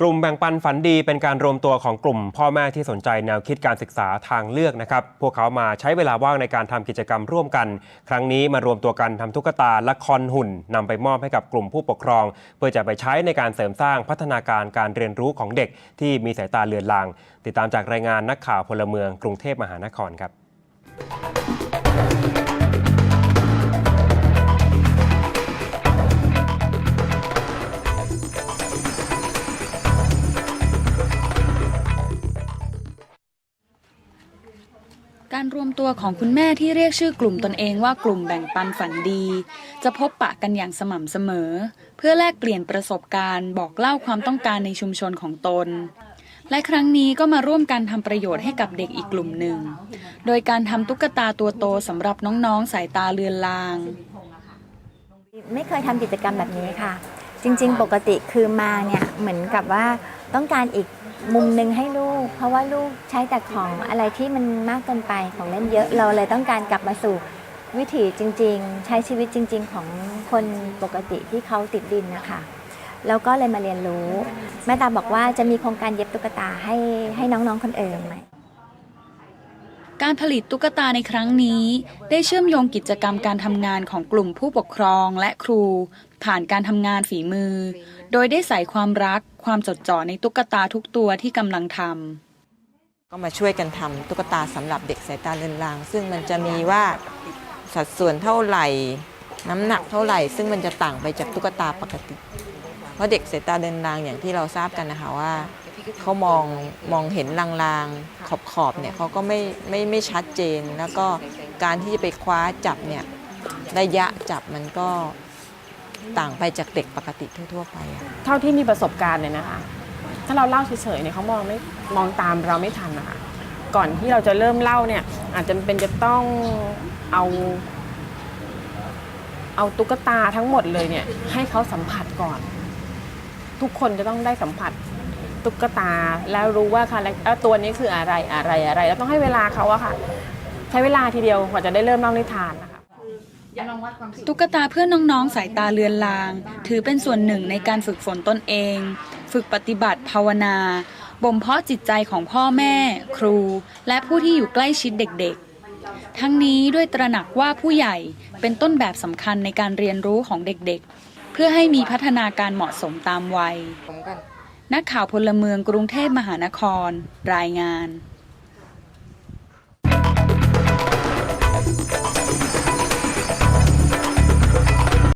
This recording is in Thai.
กลุ่มแบ่งปันฝันดีเป็นการรวมตัวของกลุ่ม พ่อแม่ที่สนใจแนวคิดการศึกษาทางเลือกนะครับ พวกเขามาใช้เวลาว่างในการทำกิจกรรมร่วมกัน ครั้งนี้มารวมตัวกันทำตุ๊กตาและคอนหุ่นนำไปมอบให้กับกลุ่มผู้ปกครอง เพื่อจะไปใช้ในการเสริมสร้างพัฒนาการการเรียนรู้ของเด็กที่มีสายตาเลือนลาง ติดตามจากรายงานนักข่าวพลเมืองกรุงเทพมหานครครับ การรวมตัวของคุณแม่ที่เรียกชื่อกลุ่มตนเองว่ากลุ่มแบ่งปันฝันดี จะพบปะกันอย่างสม่ำเสมอ เพื่อแลกเปลี่ยนประสบการณ์ บอกเล่าความต้องการในชุมชนของตน และครั้งนี้ก็มาร่วมกันทำประโยชน์ให้กับเด็กอีกกลุ่มหนึ่ง โดยการทำตุ๊กตาตัวโตสำหรับน้องๆสายตาเลือนลาง ไม่เคยทำกิจกรรมแบบนี้ค่ะ จริง ๆ ปกติคือมาเนี่ยเหมือนกับว่า ต้องการอีกมุมหนึ่งให้ลูก เพราะว่าลูกใช้แต่ของอะไรที่มันมากเกินไปของเล่นเยอะเราเลยต้องการกลับมาสู่วิถีจริง ๆ ใช้ชีวิตจริง ๆ ของคนปกติที่เขาติดดินนะคะแล้วก็เลยมาเรียนรู้ แม่ตาบอกว่าจะมีโครงการเย็บตุ๊กตาให้ให้น้องๆคนอื่นไหม การผลิตตุ๊กตาในครั้งนี้ ได้เชื่อมโยงกิจกรรมการทำงานของกลุ่มผู้ปกครองและครู ผ่านการทำงานฝีมือ โดยได้ใส่ความรักความจดจ่อในตุ๊กตาทุกตัวที่กำลังทำก็มาช่วยกันทำตุ๊กตาสำหรับเด็กสายตาเลือนลาง ซึ่งมันจะมีว่าสัดส่วนเท่าไหร่ น้ำหนักเท่าไหร่ ซึ่งมันจะต่างไปจากตุ๊กตาปกติ เพราะเด็กสายตาเลือนลางอย่างที่เราทราบกันนะคะว่า เขามองมองเห็นลางๆ ขอบๆเนี่ยเขาก็ไม่ไม่ไม่ชัดเจน แล้วก็การที่จะไปคว้าจับเนี่ยระยะจับมันก็ต่างไปจากเด็กปกติทั่ว ๆ ไปอะเท่าที่มีประสบการณ์เลยนะคะ ถ้าเราเล่าเฉยๆเนี่ยเขามองไม่มองตามเราไม่ทันนะคะก่อนที่เราจะเริ่มเล่าเนี่ย อาจจะเป็นจะต้องเอา เอาตุ๊กตาทั้งหมดเลยเนี่ย ให้เขาสัมผัสก่อน ทุกคนจะต้องได้สัมผัส ตุ๊กตา แล้วรู้ว่าค่ะแล้วตัวนี้คืออะไรอะไรอะไร แล้วต้องให้เวลาเขาอะค่ะ ใช้เวลาทีเดียวกว่าจะได้เริ่มเล่านิทานนะคะตุ๊กตาเพื่อน้องๆ สายตาเลือนลาง ถือเป็นส่วนหนึ่งในการฝึกฝนตนเอง ฝึกปฏิบัติภาวนาบ่มเพาะจิตใจของพ่อแม่ ครู และผู้ที่อยู่ใกล้ชิดเด็กๆ ทั้งนี้ด้วยตระหนักว่าผู้ใหญ่เป็นต้นแบบสำคัญในการเรียนรู้ของเด็กๆ เพื่อให้มีพัฒนาการเหมาะสมตามวัย นักข่าวพลเมืองกรุงเทพมหานคร รายงาน